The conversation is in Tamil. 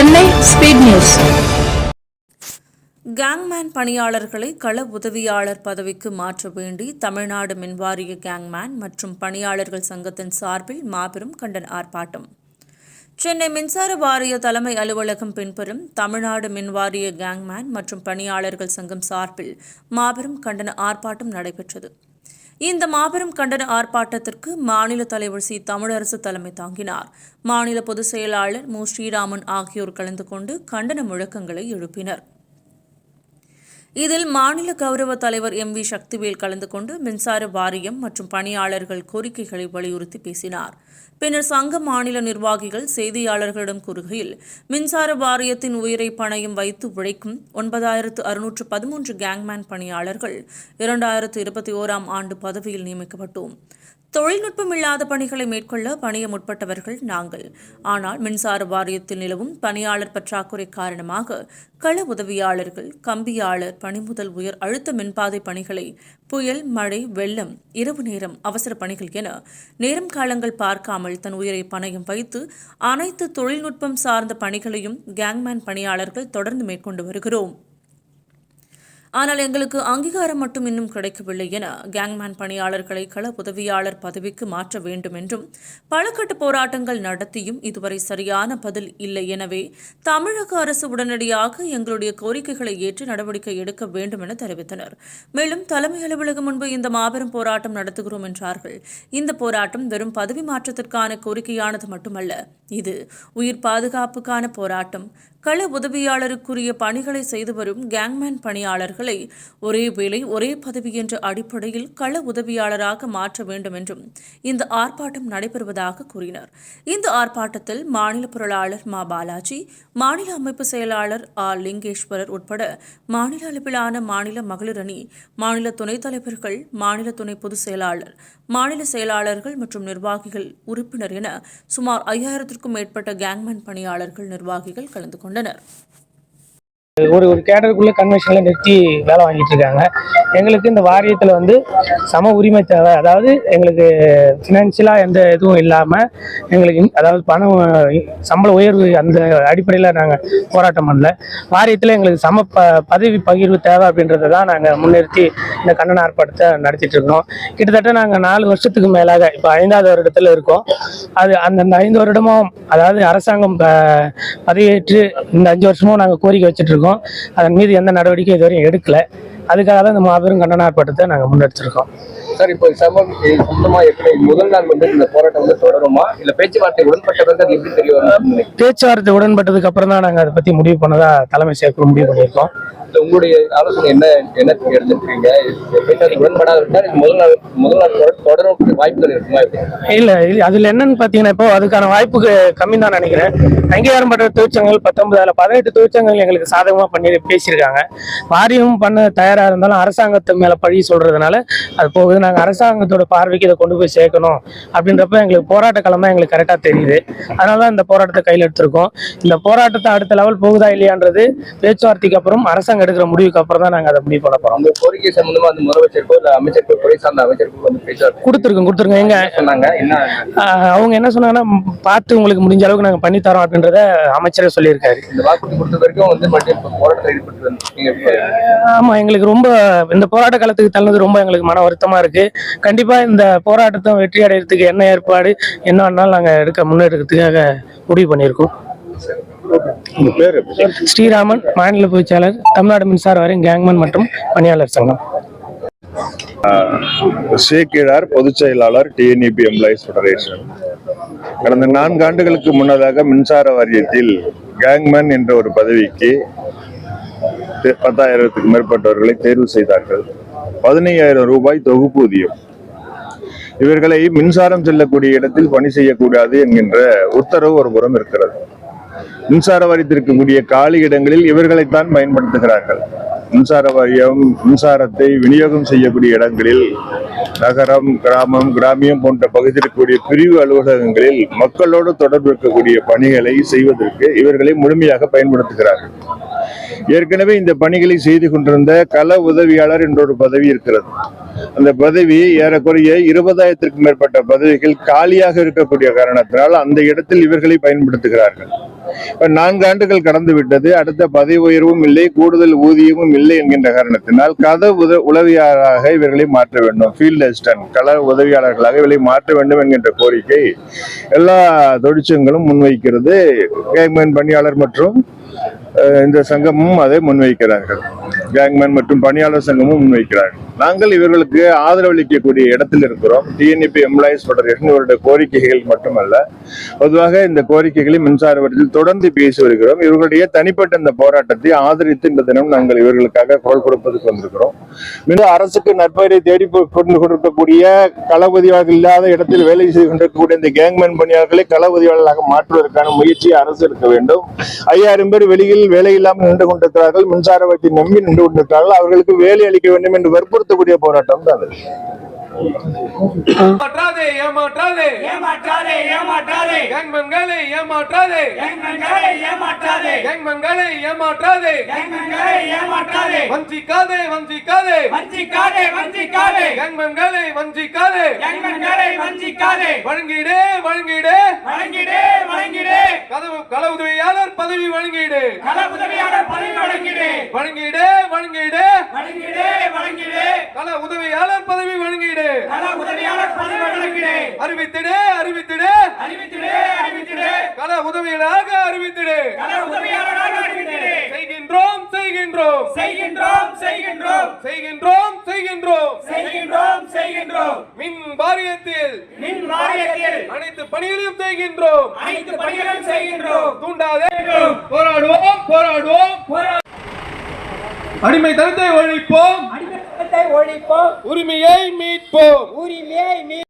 Chennai speed news. கேங்மேன் பணியாளர்களை கள உதவியாளர் பதவிக்கு மாற்ற வேண்டி தமிழ்நாடு மின்வாரிய கேங்மேன் மற்றும் பணியாளர்கள் சங்கத்தின் சார்பில் மாபெரும் கண்டன ஆர்ப்பாட்டம். சென்னை மின்சார வாரிய தலைமை அலுவலகம் பின்புறம் தமிழ்நாடு மின்வாரிய கேங்மேன் மற்றும் பணியாளர்கள் சங்கம் சார்பில் மாபெரும் கண்டன ஆர்ப்பாட்டம் நடைபெற்றது. இந்த மாபெரும் கண்டன ஆர்ப்பாட்டத்திற்கு மாநில தலைவர் சி. தமிழரசு தலைமை தாங்கினார். மாநில பொதுச் செயலாளர் மு. ஸ்ரீராமன் ஆகியோர் கலந்து கொண்டு கண்டன முழக்கங்களை எழுப்பினர். இதில் மாநில கௌரவ தலைவர் எம் வி சக்திவேல் கலந்து கொண்டு மின்சார வாரியம் மற்றும் பணியாளர்கள் கோரிக்கைகளை வலியுறுத்தி பேசினார். பின்னர் சங்க மாநில நிர்வாகிகள் செய்தியாளர்களிடம் கூறுகையில் மின்சார வாரியத்தின் உயிரை பணையும் வைத்து உழைக்கும் ஒன்பதாயிரத்து அறுநூற்று பதிமூன்று கேங்மேன் பணியாளர்கள் இரண்டாயிரத்து இருபத்தி ஓராம் ஆண்டு பதவியில் நியமிக்கப்பட்டோம். தொழில்நுட்பம் இல்லாத பணிகளை மேற்கொள்ள பணிய முற்பட்டவர்கள் நாங்கள். ஆனால் மின்சார வாரியத்தில் நிலவும் பணியாளர் பற்றாக்குறை காரணமாக கள உதவியாளர்கள் கம்பியாளர் பணிமுதல் உயர் அழுத்த மின்பாதை பணிகளை புயல் மழை வெள்ளம் இரவு நேரம் அவசர பணிகள் என நேரம் காலங்கள் பார்க்காமல் தன் உயிரை பணயம் வைத்து அனைத்து தொழில்நுட்பம் சார்ந்த பணிகளையும் கேங்மேன் பணியாளர்கள் தொடர்ந்து மேற்கொண்டு வருகிறோம். ஆனால் எங்களுக்கு அங்கீகாரம் மட்டும் இன்னும் கிடைக்கவில்லை என கேங்மேன் பணியாளர்களை கள உதவியாளர் பதவிக்கு மாற்ற வேண்டும் என்றும் பலகட்ட போராட்டங்கள் நடத்தியும் இதுவரை சரியான பதில் இல்லை. எனவே தமிழக அரசு உடனடியாக எங்களுடைய கோரிக்கைகளை ஏற்று நடவடிக்கை எடுக்க வேண்டும் என தெரிவித்தனர். மேலும் தலைமை அலுவலகம் முன்பு இந்த மாபெரும் போராட்டம் நடத்துகிறோம் என்றார்கள். இந்த போராட்டம் வெறும் பதவி மாற்றத்திற்கான கோரிக்கையானது மட்டுமல்ல. இது உயிர் பாதுகாப்புக்கான போராட்டம். கள உதவியாளருக்குரிய பணிகளை செய்து வரும் கேங்மேன் பணியாளர்கள் ஒரே வேலை ஒரே பதவி என்ற அடிப்படையில் கள உதவியாளராக மாற்ற வேண்டும் என்றும் இந்த ஆர்ப்பாட்டம் நடைபெறுவதாக கூறினர். இந்த ஆர்ப்பாட்டத்தில் மாநில பொருளாளர் மா பாலாஜி மாநில அமைப்பு செயலாளர் ஆர் லிங்கேஸ்வரர் உட்பட மாநில அளவிலான மாநில மகளிர் அணி மாநில துணைத் தலைவர்கள் மாநில துணை பொதுச் செயலாளர் மாநில செயலாளர்கள் மற்றும் நிர்வாகிகள் உறுப்பினர் என சுமார் ஐயாயிரத்திற்கும் மேற்பட்ட கேங்மேன் பணியாளர்கள் நிர்வாகிகள் கலந்து கொண்டனர். ஒரு ஒரு கேடருக்குள்ள கன்வென்ஷனில் நிறுத்தி வேலை வாங்கிட்டு இருக்காங்க. எங்களுக்கு இந்த வாரியத்தில் வந்து சம உரிமை தேவை. அதாவது எங்களுக்கு ஃபினான்ஷியலாக எந்த இதுவும் இல்லாமல் எங்களுக்கு அதாவது பணம் சம்பள உயர்வு அந்த அடிப்படையில் நாங்கள் போராட்டம் பண்ணல. வாரியத்தில் எங்களுக்கு சம ப பதவி பகிர்வு தேவை அப்படின்றத தான் நாங்கள் முன்னிறுத்தி இந்த கண்டன ஆர்ப்பாட்டத்தை நடத்திட்டு இருக்கோம். கிட்டத்தட்ட நாங்கள் நாலு வருஷத்துக்கு மேலாக இப்போ ஐந்தாவது வருடத்தில் இருக்கோம். அது அந்த ஐந்து வருடமும் அதாவது அரசாங்கம் ப- பதவியேற்று இந்த அஞ்சு வருஷமும் நாங்கள் கோரிக்கை வச்சுட்டு இருக்கோம். அதன் மீது எந்த நடவடிக்கை இதுவரையும் எடுக்கல. அதுக்காக தான் இந்த மாபெரும் கண்டன ஆர்ப்பாட்டத்தை நாங்கள் முன்னெடுத்திருக்கோம். சார் இப்போ சமம் இது சொந்தமா எப்படி முதல் நாள் வந்து இந்த போராட்டம் வந்து தொடருமா? இல்ல பேச்சுவார்த்தை உடன்பட்ட பிறகு அது எப்படி தெரிய பேச்சுவார்த்தை உடன்பட்டதுக்கு அப்புறம் தான் நாங்கள் அதை பற்றி முடிவு பண்ணதா தலைமை செயற்குழு முடிவு பண்ணியிருக்கோம். உங்களுடைய ஆலோசனை என்ன என்ன எடுத்துருக்கீங்க? உடன்படாத முதல் நாள் முதல் நாள் தொடர வாய்ப்புகள் இருக்குமா? இல்ல இல்ல அதுல என்னன்னு பாத்தீங்கன்னா இப்போ அதுக்கான வாய்ப்பு கம்மி தான் நினைக்கிறேன். அங்கீகாரம் பெற்ற தொழிற்சங்கங்கள் பத்தொன்பது அதுல பதினெட்டு தொழிற்சங்கங்கள் எங்களுக்கு சாதகமா பண்ணி பேசியிருக்காங்க. வாரியம் பண்ண தயாரா இருந்தாலும் அரசாங்கத்து மேல பழி சொல்றதுனால அது போகுது. நாங்க அரசாங்கத்தோட பார்வைக்கு இதை கொண்டு போய் சேர்க்கணும் அப்படின்றப்ப எங்களுக்கு போராட்ட களமா எங்களுக்கு கரெக்டா தெரியுது. அதனாலதான் இந்த போராட்டத்தை கையில் எடுத்திருக்கோம். இந்த போராட்டத்தை அடுத்த லெவல் போகுதா இல்லையான்றது பேச்சுவார்த்தைக்கு அப்புறம் அரசாங்கம் எடுக்கிற முடிவுக்கு அப்புறம் தான் நாங்க அதை முடிவு பண்ண போறோம். அந்த கோரிக்கை சம்பந்தமா அந்த முதலமைச்சருக்கோ இல்ல அமைச்சருக்கோ துறை சார்ந்த அமைச்சருக்கோ வந்து பேச்சுவார்த்தை கொடுத்துருக்கோம் கொடுத்துருக்கோம். எங்க? சொன்னாங்க? என்ன? அவங்க என்ன சொன்னாங்கன்னா பார்த்து உங்களுக்கு முடிஞ்ச அளவுக்கு நாங்க பண்ணி தரோம் அப்படின்றத அமைச்சரே சொல்லியிருக்காரு. இந்த வாக்குறுதி கொடுத்த வரைக்கும் வந்து இப்ப போராட்டத்தில் ஈடுபட்டு வந்திருக்கீங்க எப்படி ஆமா எங்களுக்கு ரொம்ப இந்த போராட்ட காலத்துக்கு தள்ளது ரொம்ப எங்களுக்கு மன வருத்தமா இருக்கு. கண்டிப்பா இந்த போராட்டத்தை வெற்றி அடைகிறதுக்கு என்ன ஏற்பாடு என்ன வேணாலும் நாங்க எடுக்க முன்னெடுக்கிறதுக்காக முடிவு பண்ணியிருக்கோம். ஸ்ரீராமன் மாநில பொதுச்செயலர் தமிழ்நாடு மின்சார வாரியம் கேங்மன் மற்றும் பணியாளர் சங்கம். சேக்கிழார் பொதுச் செயலாளர் டிஎன்இபி எம்ப்ளாயிஸ் ஃபெடரேஷன் கடந்த நான்கு ஆண்டுகளுக்கு முன்னதாக மின்சார வாரியத்தில் கேங்மேன் என்ற ஒரு பதவிக்கு பத்தாயிரத்துக்கு மேற்பட்டவர்களை தேர்வு செய்தார்கள். பதினையாயிரம் ரூபாய் தொகுப்பூதியம் இவர்களை மின்சாரம் செல்லக்கூடிய இடத்தில் பணி செய்யக்கூடாது என்கின்ற உத்தரவு ஒரு புறம் இருக்கிறது. மின்சார வாரியத்தில் காலி இடங்களில் இவர்களைத்தான் பயன்படுத்துகிறார்கள். மின்சார வாரியம் மின்சாரத்தை விநியோகம் செய்யக்கூடிய இடங்களில் நகரம் கிராமம் கிராமியம் போன்ற பகுதியில் இருக்கக்கூடிய பிரிவு அலுவலகங்களில் மக்களோடு தொடர்பு இருக்கக்கூடிய பணிகளை செய்வதற்கு இவர்களை முழுமையாக பயன்படுத்துகிறார்கள். ஏற்கனவே இந்த பணிகளை செய்து கொண்டிருந்த கள உதவியாளர் என்ற ஒரு பதவி இருக்கிறது. அந்த பதவி ஏறக்குறைய இருபதாயிரத்திற்கும் மேற்பட்ட பதவிகள் காலியாக இருக்கக்கூடிய காரணத்தினால் அந்த இடத்தில் இவர்களை பயன்படுத்துகிறார்கள். இப்போ நான்கு ஆண்டுகள் கடந்து விட்டது. அடுத்த பதவி உயர்வும் இல்லை கூடுதல் ஊதியமும் இல்லை என்கின்ற காரணத்தினால் கத உத உதவியாளராக இவர்களை மாற்ற வேண்டும். ஃபீல்ட் அசிஸ்டன்ட் கள உதவியாளர்களாக இவர்களை மாற்ற வேண்டும் என்கின்ற கோரிக்கை எல்லா தொழிற்சங்களும் முன்வைக்கிறது. கேங்மேன் பணியாளர் மற்றும் அஹ், இந்த சங்கமும் அதை முன்வைக்கிறார்கள். கேங்மேன் மற்றும் பணியாளர் சங்கமும் முன்வைக்கிறார்கள். நாங்கள் இவர்களுக்கு ஆதரவளிக்கக்கூடிய இடத்தில் இருக்கிறோம். டிஎன்இபி எம்ப்ளாயிஸ் ஃபெடரேஷன் இவருடைய கோரிக்கைகள் மட்டுமல்ல. பொதுவாக இந்த கோரிக்கைகளை மின்சார வட்டத்தில் தொடர்ந்து பேசி வருகிறோம். இவர்களுடைய தனிப்பட்ட இந்த போராட்டத்தை ஆதரித்து இந்த தினம் நாங்கள் இவர்களுக்காக குரல் கொடுப்பதற்கு வந்திருக்கிறோம். மீண்டும் அரசுக்கு நற்பெயரை தேடி கொண்டு கொண்டிருக்கக்கூடிய கள இல்லாத இடத்தில் வேலை செய்து கொண்டிருக்கக்கூடிய இந்த கேங்மேன் பணியாளர்களை களபதியாளர்களாக மாற்றுவதற்கான முயற்சியை அரசு எடுக்க வேண்டும். ஐயாயிரம் பேர் வெளியில் வேலை இல்லாமல் நின்று கொண்டிருக்கிறார்கள். மின்சார வட்டி நம்பி நின்று கொண்டிருக்கிறார்கள் அவர்களுக்கு வேலை அளிக்க வேண்டும் என்று வற்புறுத்தக்கூடிய போராட்டம் தான் அது. ஏமாற்றாதே ஏமாற்றாதே. ஏமாற்றாதே ஏமாற்றாதே. கேங்மன்களை ஏமாற்றாதே. எங்களை ஏமாற்றாதே. கேங்மன்களை ஏமாற்றாதே. எங்களை ஏமாற்றாதே. வஞ்சிக்காதே வஞ்சிக்காதே. வஞ்சிக்காதே வஞ்சிக்காதே. கேங்மன்களை வஞ்சிக்காதே. எங்களை வஞ்சிக்காதே. வழங்கிடு வழங்கிடு. வழங்கிடே வழங்கிடே. கதவு கள உதவியாளர் பதவி வழங்கிடு. கள உதவியாளர் பதவி வழங்கிடே. வழங்கிடு. வழங்கிடு. வழங்கிடே உதவியாளர் பதவி வழங்கிடு. கள உதவியாளர் பதவி வழங்கிடே. அறிவித்திடு அறிவித்திடு. அறிவித்திடே அறிவித்திடே. உதவியாளராக அறிவித்திடு. கள உதவியாளராக அறிவித்திடே. செய்கின்றோம் செய்கின்றோம். செய்கின்றோம் செய்கின்றோம். செய்கின்றோம் செய்கின்றோம். செய்கின்றோம் செய்கின்றோம். மின் வாரியத்தில். மின் வாரியத்தில். அனைத்து பணிகளையும் செய்கின்றோம். அனைத்து பணிகளும் செய்கின்றோம். தூண்டாதே அடிமை தரத்தை ஒழிப்போம். அடிமை தரத்தை ஒழிப்போம். உரிமையை மீட்போம். உரிமையை மீட்போம்